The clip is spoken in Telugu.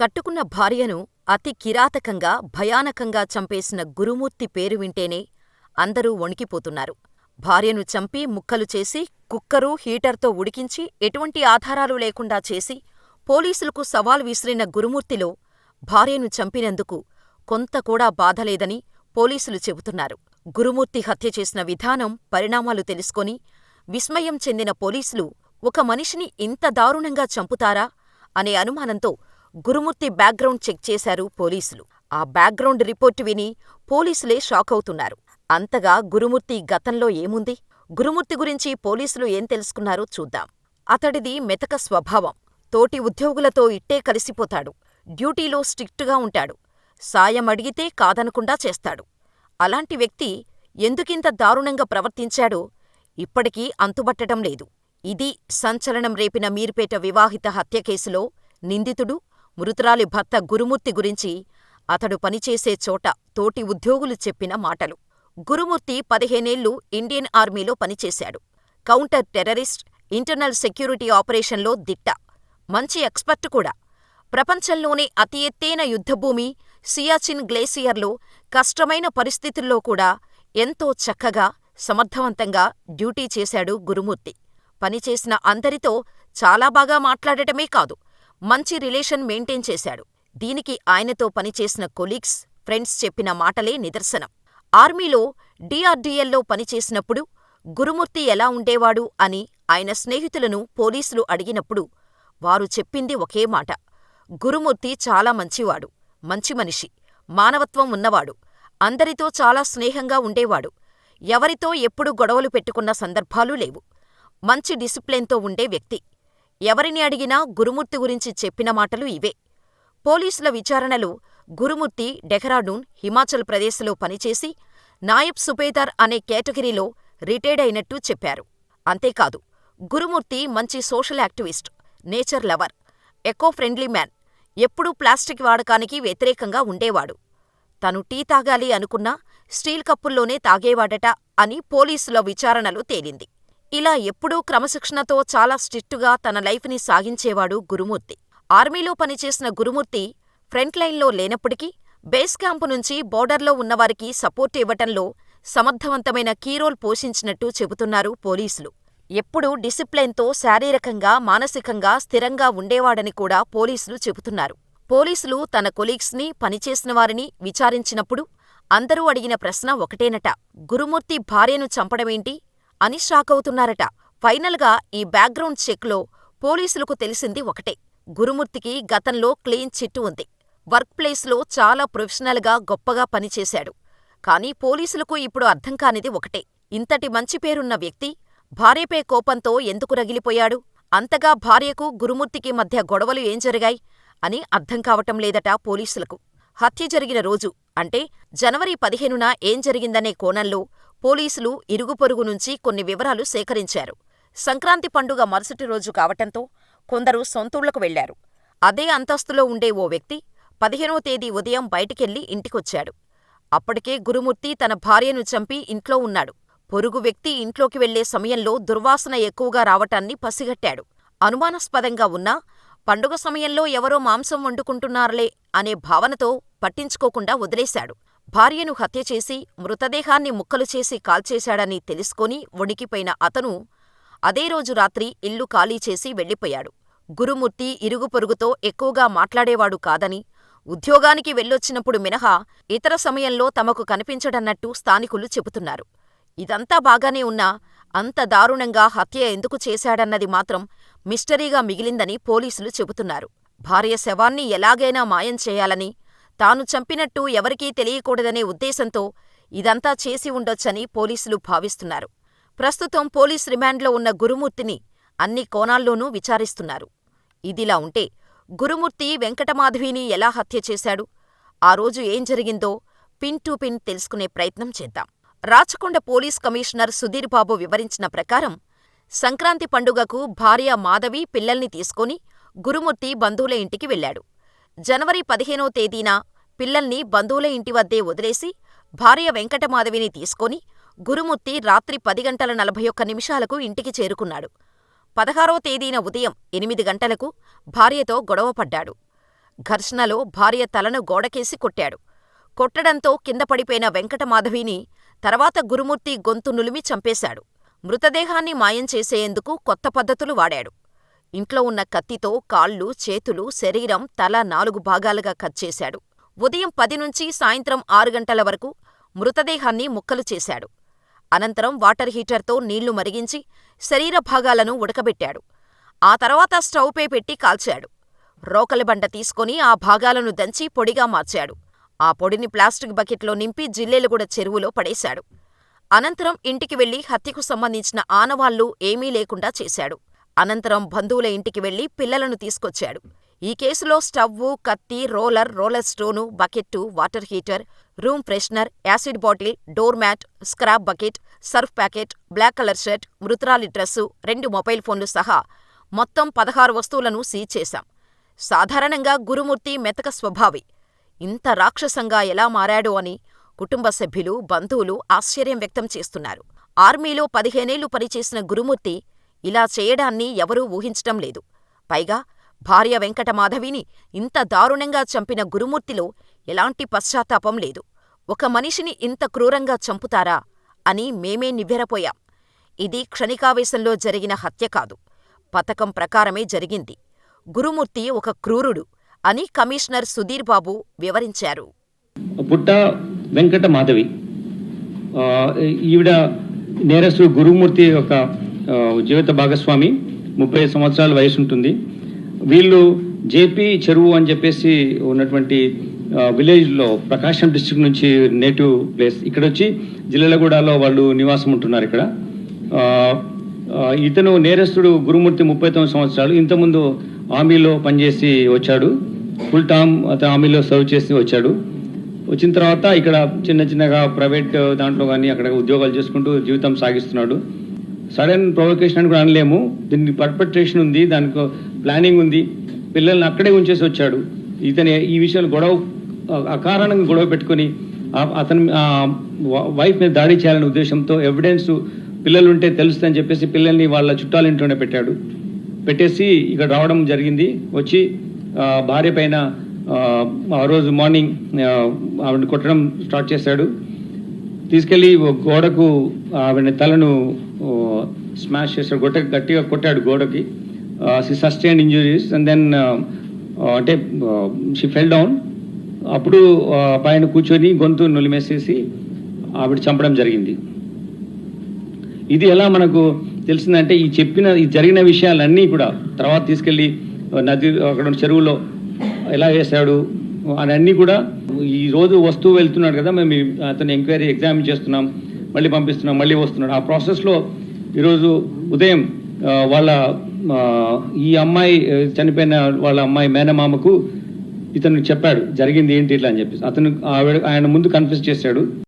కట్టుకున్న భార్యను అతి కిరాతకంగా, భయానకంగా చంపేసిన గురుమూర్తి పేరు వింటేనే అందరూ వణికిపోతున్నారు. భార్యను చంపి ముక్కలు చేసి కుక్కరు, హీటర్తో ఉడికించి ఎటువంటి ఆధారాలు లేకుండా చేసి పోలీసులకు సవాల్ విసిరిన గురుమూర్తిలో భార్యను చంపినందుకు కొంత కూడా బాధలేదని పోలీసులు చెబుతున్నారు. గురుమూర్తి హత్య చేసిన విధానం, పరిణామాలు తెలుసుకొని విస్మయం చెందిన పోలీసులు ఒక మనిషిని ఇంత దారుణంగా చంపుతారా అనే అనుమానంతో గురుమూర్తి బ్యాక్గ్రౌండ్ చెక్ చేశారు పోలీసులు. ఆ బ్యాక్గ్రౌండ్ రిపోర్టు విని పోలీసులే షాకవుతున్నారు. అంతగా గురుమూర్తి గతంలో ఏముంది? గురుమూర్తి గురించి పోలీసులు ఏం తెలుసుకున్నారో చూద్దాం. అతడిది మెతక స్వభావం. తోటి ఉద్యోగులతో ఇట్టే కలిసిపోతాడు. డ్యూటీలో స్ట్రిక్టుగా ఉంటాడు. సాయం అడిగితే కాదనకుండా చేస్తాడు. అలాంటి వ్యక్తి ఎందుకింత దారుణంగా ప్రవర్తించాడో ఇప్పటికీ అంతుబట్టటం లేదు. ఇది సంచలనం రేపిన మీర్పేట వివాహిత హత్య కేసులో నిందితుడు, మృతురాలి భర్త గురుమూర్తి గురించి అతడు పనిచేసే చోట తోటి ఉద్యోగులు చెప్పిన మాటలు. గురుమూర్తి పదిహేనేళ్ళు ఇండియన్ ఆర్మీలో పనిచేశాడు. కౌంటర్ టెర్రరిస్ట్, ఇంటర్నల్ సెక్యూరిటీ ఆపరేషన్లో దిట్ట. మంచి ఎక్స్పర్ట్ కూడా. ప్రపంచంలోనే అతి ఎత్తైన యుద్ధభూమి సియాచిన్ గ్లేసియర్లో కష్టమైన పరిస్థితుల్లో కూడా ఎంతో చక్కగా, సమర్థవంతంగా డ్యూటీ చేశాడు గురుమూర్తి. పనిచేసిన అందరితో చాలా బాగా మాట్లాడటమే కాదు, మంచి రిలేషన్ మెయింటైన్ చేశాడు. దీనికి ఆయనతో పనిచేసిన కొలీగ్స్, ఫ్రెండ్స్ చెప్పిన మాటలే నిదర్శనం. ఆర్మీలో డీఆర్డీఎల్లో పనిచేసినప్పుడు గురుమూర్తి ఎలా ఉండేవాడు అని ఆయన స్నేహితులను పోలీసులు అడిగినప్పుడు వారు చెప్పింది ఒకే మాట. గురుమూర్తి చాలా మంచివాడు. మంచి మనిషి. మానవత్వం ఉన్నవాడు. అందరితో చాలా స్నేహంగా ఉండేవాడు. ఎవరితో ఎప్పుడూ గొడవలు పెట్టుకున్న సందర్భాలు లేవు. మంచి డిసిప్లిన్తో ఉండే వ్యక్తి. ఎవరిని అడిగినా గురుమూర్తి గురించి చెప్పిన మాటలు ఇవే. పోలీసుల విచారణలో గురుమూర్తి డెహ్రాడూన్, హిమాచల్ ప్రదేశ్లో పనిచేసి నాయబ్ సుబేదార్ అనే కేటగిరీలో రిటైర్డ్ అయినట్టు చెప్పారు. అంతేకాదు, గురుమూర్తి మంచి social activist, nature lover, eco friendly man. ఎప్పుడూ ప్లాస్టిక్ వాడకానికి వ్యతిరేకంగా ఉండేవాడు. తను టీ తాగాలి అనుకున్నా స్టీల్ కప్పుల్లోనే తాగేవాడట అని పోలీసుల విచారణలో తేలింది. ఇలా ఎప్పుడూ క్రమశిక్షణతో చాలా స్ట్రిక్టుగా తన లైఫ్ని సాగించేవాడు గురుమూర్తి. ఆర్మీలో పనిచేసిన గురుమూర్తి ఫ్రంట్లైన్లో లేనప్పటికీ బేస్ క్యాంపు నుంచి బోర్డర్లో ఉన్నవారికి సపోర్ట్ ఇవ్వటంలో సమర్థవంతమైన కీరోల్ పోషించినట్టు చెబుతున్నారు పోలీసులు. ఎప్పుడూ డిసిప్లైన్తో శారీరకంగా, మానసికంగా స్థిరంగా ఉండేవాడని కూడా పోలీసులు చెబుతున్నారు. పోలీసులు తన కొలీగ్స్ని, పనిచేసినవారిని విచారించినప్పుడు అందరూ అడిగిన ప్రశ్న ఒకటేనట. గురుమూర్తి భార్యను చంపడమేంటి అని షాకవుతున్నారట. ఫైనల్గా ఈ బ్యాక్గ్రౌండ్ చెక్లో పోలీసులకు తెలిసింది ఒకటే. గురుమూర్తికి గతంలో క్లీన్ చిట్ ఉంది. వర్క్ ప్లేస్లో చాలా ప్రొఫెషనల్గా గొప్పగా పనిచేశాడు. కానీ పోలీసులకు ఇప్పుడు అర్థం కానిది ఒకటే. ఇంతటి మంచి పేరున్న వ్యక్తి భార్యపై కోపంతో ఎందుకు రగిలిపోయాడు? అంతగా భార్యకు, గురుమూర్తికి మధ్య గొడవలు ఏం జరిగాయి అని అర్థం కావటం లేదట పోలీసులకు. హత్య జరిగిన రోజు అంటే జనవరి పదిహేనున ఏం జరిగిందనే కోణంలో పోలీసులు ఇరుగుపొరుగు నుంచి కొన్ని వివరాలు సేకరించారు. సంక్రాంతి పండుగ మరుసటి రోజు కావటంతో కొందరు సొంతూళ్ళకు వెళ్ళారు. అదే అంతస్తులో ఉండే ఓ వ్యక్తి పదిహేనో తేదీ ఉదయం బయటికెళ్ళి ఇంటికొచ్చాడు. అప్పటికే గురుమూర్తి తన భార్యను చంపి ఇంట్లో ఉన్నాడు. పొరుగు వ్యక్తి ఇంట్లోకి వెళ్ళే సమయంలో దుర్వాసన ఎక్కువగా రావటాన్ని పసిగట్టాడు. అనుమానాస్పదంగా ఉన్నా పండుగ సమయంలో ఎవరో మాంసం వండుకుంటున్నారులే అనే భావనతో పట్టించుకోకుండా వదిలేశాడు. భార్యను హత్యచేసి మృతదేహాన్ని ముక్కలు చేసి కాల్చేశాడని తెలుసుకొని వణికిపోయిన అతను అదే రోజు రాత్రి ఇల్లు ఖాళీ చేసి వెళ్ళిపోయాడు. గురుమూర్తి ఇరుగుపొరుగుతో ఎక్కువగా మాట్లాడేవాడు కాదని, ఉద్యోగానికి వెళ్ళొచ్చినప్పుడు మినహా ఇతర సమయంలో తమకు కనిపించడన్నట్టు స్థానికులు చెబుతున్నారు. ఇదంతా బాగానే ఉన్నా అంత దారుణంగా హత్య ఎందుకు చేశాడన్నది మాత్రం మిస్టరీగా మిగిలిందని పోలీసులు చెబుతున్నారు. భార్య శవాన్ని ఎలాగైనా మాయం చేయాలని, తాను చంపినట్టు ఎవరికీ తెలియకూడదనే ఉద్దేశంతో ఇదంతా చేసి ఉండొచ్చని పోలీసులు భావిస్తున్నారు. ప్రస్తుతం పోలీస్ రిమాండ్లో ఉన్న గురుమూర్తిని అన్ని కోణాల్లోనూ విచారిస్తున్నారు. ఇదిలా ఉంటే గురుమూర్తి వెంకటమాధవిని ఎలా హత్య చేశాడు? ఆ రోజు ఏం జరిగిందో పిన్ టు పిన్ తెలుసుకునే ప్రయత్నం చేద్దాం. రాచకొండ పోలీస్ కమిషనర్ సుధీర్ బాబు వివరించిన ప్రకారం సంక్రాంతి పండుగకు భార్య మాధవి పిల్లల్ని తీసుకుని గురుమూర్తి బంధువుల ఇంటికి వెళ్ళాడు. జనవరి పదిహేనో తేదీన పిల్లల్ని బంధువుల ఇంటివద్దే వదిలేసి భార్య వెంకటమాధవిని తీసుకొని గురుమూర్తి రాత్రి పది గంటల నలభై ఒక్క నిమిషాలకు ఇంటికి చేరుకున్నాడు. పదహారో తేదీన ఉదయం ఎనిమిది గంటలకు భార్యతో గొడవపడ్డాడు. ఘర్షణలో భార్య తలను గోడకేసి కొట్టాడు. కొట్టడంతో కిందపడిపోయిన వెంకటమాధవిని తర్వాత గురుమూర్తి గొంతు నులిమి చంపేశాడు. మృతదేహాన్ని మాయం చేసేందుకు కొత్త పద్ధతులు వాడాడు. ఇంట్లో ఉన్న కత్తితో కాళ్ళు, చేతులు, శరీరం, తల నాలుగు భాగాలుగా కట్ చేశాడు. ఉదయం పది నుంచి సాయంత్రం ఆరు గంటల వరకు మృతదేహాన్ని ముక్కలు చేశాడు. అనంతరం వాటర్ హీటర్తో నీళ్ళు మరిగించి శరీర భాగాలను ఉడకబెట్టాడు. ఆ తర్వాత స్టవ్పై పెట్టి కాల్చాడు. రోకలిబండ తీసుకొని ఆ భాగాలను దంచి పొడిగా మార్చాడు. ఆ పొడిని ప్లాస్టిక్ బకెట్లో నింపి జిల్లేలుగూడ చెరువులో పడేశాడు. అనంతరం ఇంటికి వెళ్ళి హత్యకు సంబంధించిన ఆనవాళ్ళు ఏమీ లేకుండా చేశాడు. అనంతరం బంధువుల ఇంటికి వెళ్ళి పిల్లలను తీసుకొచ్చాడు. ఈ కేసులో స్టవ్వు, కత్తి, roller, roller stone, bucket, water heater, room freshener, acid bottle, door mat, scrap bucket, Surf packet, black colour shirt, మృతురాలి dress రెండు మొబైల్ ఫోన్లు సహా మొత్తం పదహారు వస్తువులను సీజ్ చేశాం. సాధారణంగా గురుమూర్తి మెతక స్వభావి. ఇంత రాక్షసంగా ఎలా మారాడో అని కుటుంబ సభ్యులు, బంధువులు ఆశ్చర్యం వ్యక్తం చేస్తున్నారు. ఆర్మీలో పదిహేనేళ్ళు పనిచేసిన గురుమూర్తి ఇలా చేయడాన్ని ఎవరూ ఊహించటం లేదు. పైగా భార్య వెంకటమాధవిని ఇంత దారుణంగా చంపిన గురుమూర్తిలో ఎలాంటి పశ్చాత్తాపం లేదు. ఒక మనిషిని ఇంత క్రూరంగా చంపుతారా అని మేమే నివ్వెరపోయాం. ఇది క్షణికావేశంలో జరిగిన హత్య కాదు. పథకం ప్రకారమే జరిగింది. గురుమూర్తి ఒక క్రూరుడు అని కమిషనర్ సుధీర్ బాబు వివరించారు. పుట్ట వెంకట మాధవి ఈవిడ నేరస్తుడు గురుమూర్తి యొక్క జీవిత భాగస్వామి ముప్పై సంవత్సరాల వయసు ఉంటుంది వీళ్ళు జేపీ చెరువు అని చెప్పేసి ఉన్నటువంటి విలేజ్లో ప్రకాశం డిస్ట్రిక్ట్ నుంచి నేటివ్ ప్లేస్. ఇక్కడ వచ్చి జిల్లలగూడలో వాళ్ళు నివాసం ఉంటున్నారు ఇక్కడ ఇతను నేరస్తుడు గురుమూర్తి ముప్పై తొమ్మిది సంవత్సరాలు. ఇంతకుముందు ఆర్మీలో పనిచేసి వచ్చాడు. ఫుల్ టర్మ్ అతను ఆర్మీలో సర్వ్ చేసి వచ్చాడు. వచ్చిన తర్వాత ఇక్కడ చిన్న చిన్నగా ప్రైవేట్ దాంట్లో కానీ అక్కడ ఉద్యోగాలు చేసుకుంటూ జీవితం సాగిస్తున్నాడు. సడన్ ప్రొవకేషన్ అని కూడా అనలేము. దీనికి పర్పట్రేషన్ ఉంది దానికి ప్లానింగ్ ఉంది. పిల్లల్ని అక్కడే ఉంచేసి వచ్చాడు. ఇతని ఈ విషయంలో గొడవ అకారణంగా గొడవ పెట్టుకొని అతని వైఫ్ మీద దాడి చేయాలనే ఉద్దేశంతో ఎవిడెన్స్ పిల్లలు ఉంటే తెలుస్తుందని చెప్పేసి పిల్లల్ని వాళ్ళ చుట్టాల ఇంట్లోనే పెట్టాడు. పెట్టేసి ఇక్కడ రావడం జరిగింది. వచ్చి భార్య పైన ఆ, రోజు మార్నింగ్ ఆవిడ ఆవిడని కొట్టడం స్టార్ట్ చేశాడు. తీసుకెళ్ళి ఓ గోడకు ఆవిడ తలను స్మాష్ చేశాడు గొట్ట గట్టిగా కొట్టాడు గోడకి. సస్టైన్ ఇంజురీస్ అండ్ దెన్ అంటే షీ ఫెల్ డౌన్ అప్పుడు పైన కూర్చొని గొంతు నులిమేసేసి ఆవిడ చంపడం జరిగింది. ఇది ఎలా మనకు తెలిసిందంటే ఈ చెప్పిన ఈ జరిగిన విషయాలన్నీ కూడా తర్వాత తీసుకెళ్ళి నది అక్కడ ఉన్న చెరువులో ఎలా వేశాడు అవన్నీ కూడా ఈ రోజు వస్తువు వెళ్తున్నాడు కదా మేము అతను ఎంక్వైరీ ఎగ్జామిన్ చేస్తున్నాం మళ్ళీ పంపిస్తున్నాం మళ్ళీ వస్తున్నాడు. ఆ ప్రాసెస్లో ఈరోజు ఉదయం వాళ్ళ ఈ అమ్మాయి చనిపోయిన వాళ్ళ అమ్మాయి మేనమామకు ఇతను చెప్పాడు జరిగింది ఏంటి ఇట్లా అని చెప్పేసి. అతను ఆవిడ ఆయన ముందు కన్ఫ్యూజ్ చేశాడు.